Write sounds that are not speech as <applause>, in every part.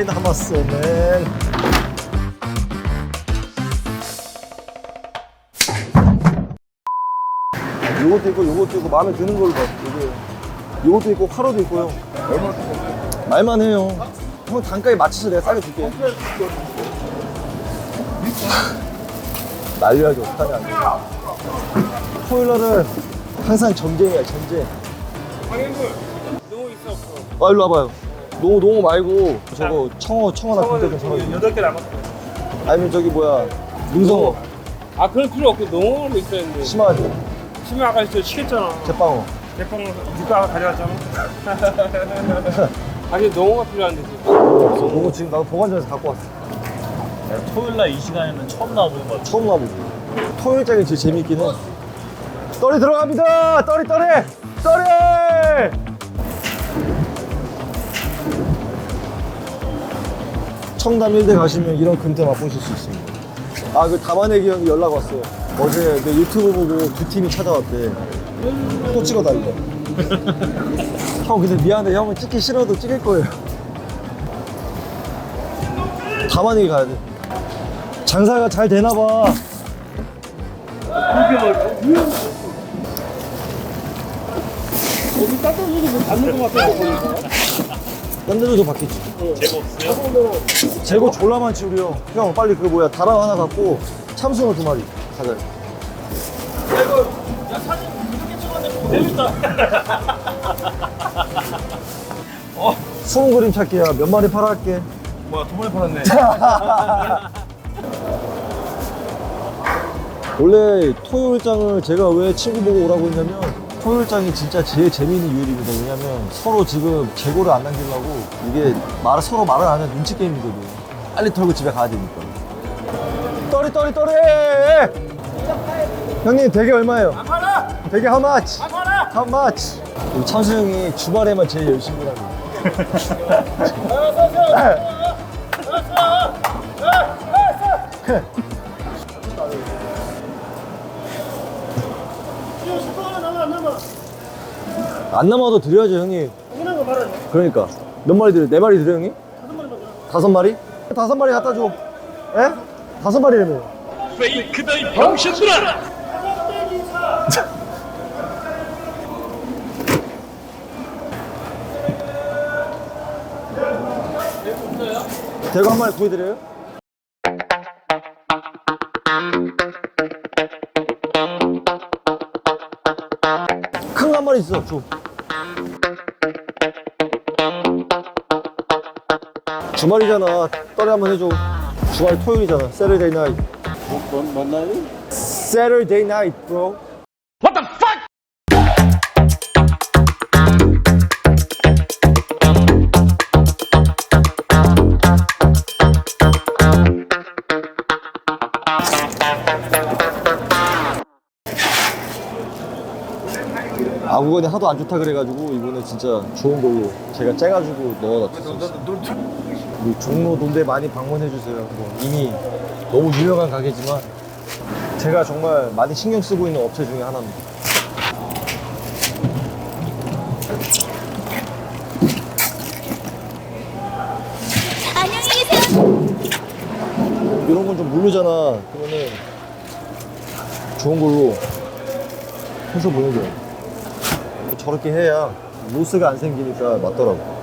많이 남았어, 맨. 요것도 있고, 요것도 있고, 마음에 드는 걸로 봐. 이게. 요것도 있고, 화로도 있고요. 말만 해요. 형 단가에 맞춰서 내가 싸게 줄게. 난리나죠, 어떡하냐. 토요일 날은 항상 전쟁이야, 전쟁. 너무 있어 없어. 아, 일로 와봐요. 농어, 농어 말고, 저거, 청어, 청어나 군대 좀 사가지고. 여덟 개 남았어. 아니면 저기 뭐야, 능성어, 아 그럴 필요 없고 농어로 있어야 되는데. 심하지, 심해 아까 저 시켰잖아. 제빵어. 대빵 네가 가져갔잖아. 아니 농어가 필요한데 지금. 없어. 농어 지금 나도 보관장에서 갖고 왔어. 토요일 날 이 시간에는 처음 나와보는 것 같아. 처음 나보고. 토요일장이 제일 재밌긴 해. 떨이 들어갑니다! 떨이, 떨이! 떨이! 청담 일대 가시면 이런 금태 맛보실 수 있습니다. 아, 그 담아내기 형이 연락 왔어요. 어제 내 유튜브 보고 두 팀이 찾아왔대. 또 찍어달래. <laughs> 형, 근데 미안해. 형은 찍기 싫어도 찍을 거예요. 담아내기 가야 돼. 장사가 잘 되나 봐. 여기 따뜻하게 뭐 받는 것 같아. 딴 데도 더 받겠지. 재고 없어요? 재고 졸라 많지 우리 형. 형 빨리 그 뭐야 다람 하나 갖고 참숭어 두 마리 가자. 어, 수은 그림 찾기야. 몇 마리 팔아 할게. 뭐야, 두 번에 팔았네. <laughs> 원래 토요일장을 제가 왜 친구 보고 오라고 했냐면 토요일장이 진짜 제일 재미있는 요일입니다. 왜냐면 서로 지금 재고를 안 남기려고 이게 말 서로 말을 안 하면 눈치 게임이거든. 빨리 털고 집에 가야 되니까. 떨이 떨이 떨이! 형님 대게 얼마예요? 안 팔아! 대게 how much? 안 팔아! How much? 우리 찬수 형이 주말에만 제일 열심히 합니다. <laughs> <laughs> 안 남아도 드려야죠 형님. 그러니까 몇 마리 드려? 네 마리 드려 형님? 다섯 마리. 다섯 마리 갖다 줘. 에? 다섯 마리라며. 페이크다, 이 병신들아! <laughs> 대구 한 마리 구해드려요? 큰 거 한 마리 있어, 줘. 주말이잖아. 떨이 한번 해줘. 주말 토요일이잖아. Saturday night. 뭔, 뭔 날이? Saturday night, bro. 아구건이 하도 안 좋다 그래가지고 이번에 진짜 좋은 걸로 제가 째가지고 넣어놨어요. 우리 종로 논대 많이 방문해 주세요. 뭐 이미 너무 유명한 가게지만 제가 정말 많이 신경 쓰고 있는 업체 중에 하나입니다. 안녕히 계세요. 이런 건 좀 모르잖아. 그러면은 좋은 걸로 해서 보내줘. 저렇게 해야 로스가 안 생기니까 맞더라고.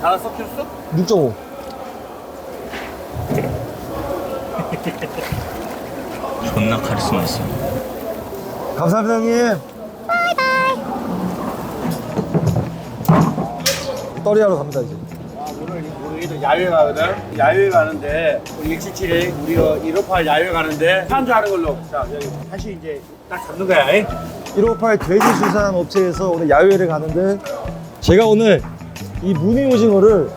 다 섞였어? 6.5. <laughs> 존나 카리스마 있어. 감사합니다, 형님. 떨이 하러 갑니다, 이제. 오늘 우리도 야외 가거든. 야외 가는데 우리 177에 우리가 158 야외 가는데 사람 하는 걸로. 자 여기 다시 이제 딱 잡는 거야. 잉? 158 돼지 수산 업체에서 오늘 야외를 가는데 제가 오늘 이 무늬 오징어를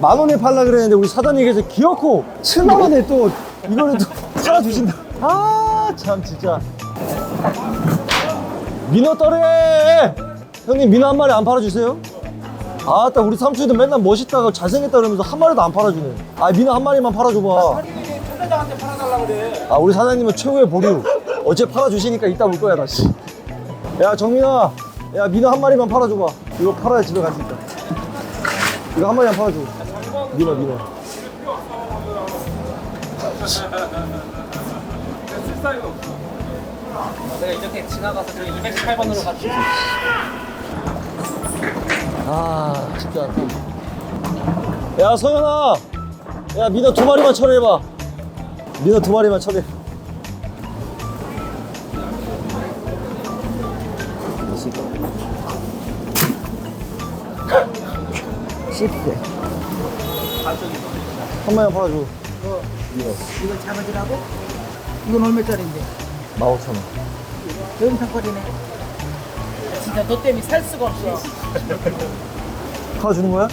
만 원에 팔라 그랬는데 우리 사장님께서 기어코 7만 원에 또 이거를 또 <laughs> 팔아주신다. 아 참 진짜. 민어 떨에 형님 민어 한 마리 안 팔아주세요? 아따 우리 삼촌도 맨날 멋있다가 잘생겼다 그러면서 한 마리도 안 팔아주네 아 민호 한 마리만 팔아줘봐 사장한테 팔아달라고 그래. 아 우리 사장님은 최고의 보류 어째 팔아주시니까 이따 올 거야 다시 야 정민아. 야 민호 한 마리만 팔아줘봐. 이거 팔아야 집에 갈 수 있다. 이거 한 마리만 팔아줘. 민호 민호 내가 이렇게 지나가서 저기 218번으로 갔지. 아 쉽지 않다 야 서현아. 야 민호 두 마리만 처리해봐. 민호 두 마리만 처리해 씹게 한 마리만 팔아줘 이걸 잡아주라고? 이건 얼마짜리인데? 15,000원 영상거리네. 진짜 너 때문에 살 수가 없어. 팔아주는 거야?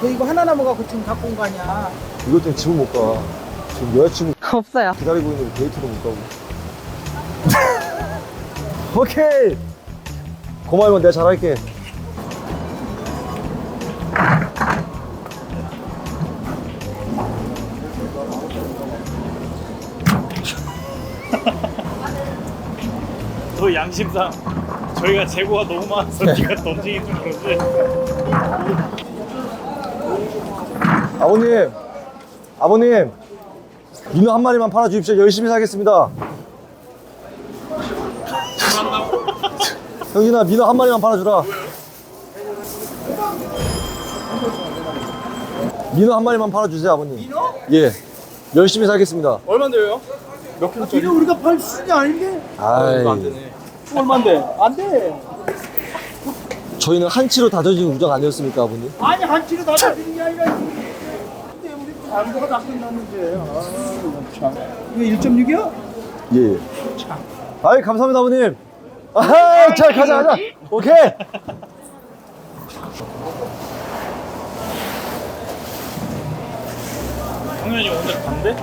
너 이거 하나 남아갖고 지금 갖고 온 거 아니야? 이것 때문에 집을 못 가. 지금 여자친구 없어요. 기다리고 있는데 데이트도 못 가고. <laughs> 오케이! 고마워, 내가 잘할게. 저 양심상 저희가 재고가 너무 많아서 네가 던지기 좀 그런데 아버님, 아버님, 민호 한 마리만 팔아 주십시오. 열심히 사겠습니다. 형진아, 민호 한 마리만 팔아 주라. 민호 한 마리만 팔아 주세요, 아버님. 민호? 예. 열심히 살겠습니다. 얼마인데요? 몇 킬로짜리? 이거 우리가 팔 수준이 아닌데? 아 이, 얼마인데? 안 돼. 저희는 한치로 다져진 우정 아니었습니까, 아버님? 아니 한 치로 다 잡히는 게 아니라 근데 우리 안도가 다 끝났는데 아 참. 이거 1.6이야? 예. 아이, 감사합니다, 아버님. 아하, 자, 가자, 가자. 오케이. 당연히 오늘 간대?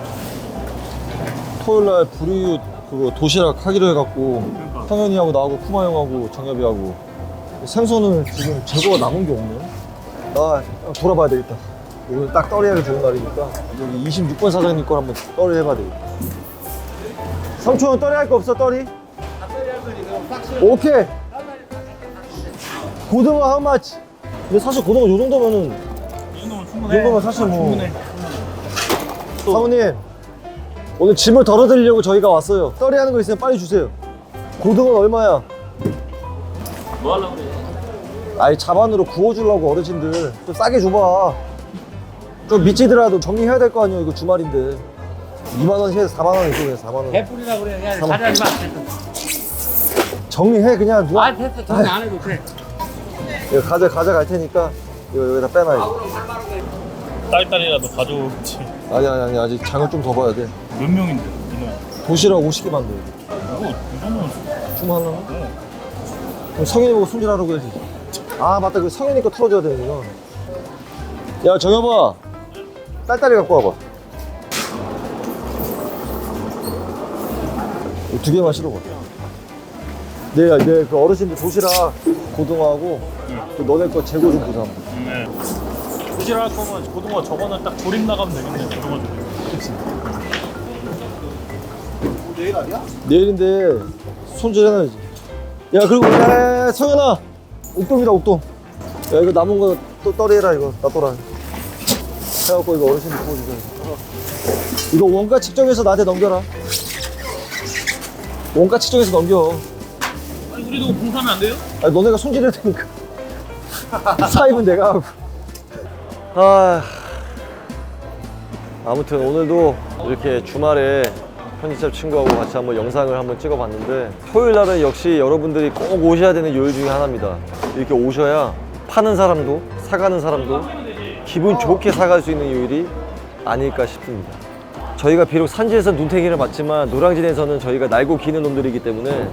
토요일 날 불이웃 그거 도시락 하기로 해갖고 성현이 하고 나하고 쿠마 형하고 정엽이 하고 생선은 지금 재고가 남은 게 없네. 나 돌아봐야 되겠다. 오늘 딱 떨이하기 좋은 날이니까 여기 26번 사장님 걸 한번 떨이 해봐야 되겠다. 삼촌 떨이 할 거 없어 떨이? 오케이. 고등어 how much? 근데 사실 고등어 요 정도면은 이 정도면 이 충분해 정도면 사실 뭐 충분해 사모님 오늘 짐을 덜어드리려고 저희가 왔어요 떨이 하는 거 있으면 빨리 주세요 고등어는 얼마야? 뭐 하려고 그래 아이 자반으로 구워주려고 어르신들 좀 싸게 줘봐 좀 미치더라도 정리해야 될 거 아니야 이거 주말인데 2만원 해서 4만원 있어 그냥 4만원 배불이라 그래. 그냥 잠깐만. 자리하지 마. 정리해 그냥 누가 아 됐어. 정리 안 해도 돼. 이거 가져, 가져갈 테니까 이거 여기다 빼놔요 딸딸이라도 가져오지 아니 아니 아니 아직 장을 좀 더 봐야 돼 몇 명인데 이놈 도시락 50개 만들어 이거 이 정도면 주문 하려나? 그럼 성현이 보고 손질하라고 해야지. 아, 맞다. 그 성현이 거 틀어줘야 되는구나. 야, 정여봐. 딸딸이 갖고 와봐. 이두 개만 실어봐. 네, 네, 그 어르신들 도시락 고등어하고 그 너네 거 재고 좀 보자. 한번. 네. 도시락 할 거면 고등어 저거는 딱 조림 나가면 되겠네 고등어 조림 내일 아니야? 내일인데 손질해놔야지. 야, 그리고 야, 야, 성현아. 옥돔이다, 옥돔. 야, 이거 남은 거 또 떨이해라, 이거. 놔둬라. 해갖고 이거 어르신들 구워주자. 이거 원가 측정해서 나한테 넘겨라. 원가 측정해서 넘겨. 아니 우리도 공사하면 안 돼요? 아니, 너네가 손질해야 되니까. <laughs> 사입은 내가 하고. 아. 아무튼 오늘도 이렇게 주말에 편집샵 친구하고 같이 한번 영상을 한번 찍어봤는데 토요일 날은 역시 여러분들이 꼭 오셔야 되는 요일 중에 하나입니다. 이렇게 오셔야 파는 사람도 사가는 사람도 기분 좋게 사갈 수 있는 요일이 아닐까 싶습니다. 저희가 비록 산지에서 눈탱이를 맞지만 노량진에서는 저희가 날고 기는 놈들이기 때문에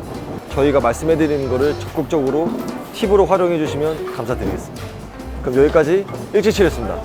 저희가 말씀해드리는 거를 적극적으로 팁으로 활용해 주시면 감사드리겠습니다. 그럼 여기까지 177였습니다.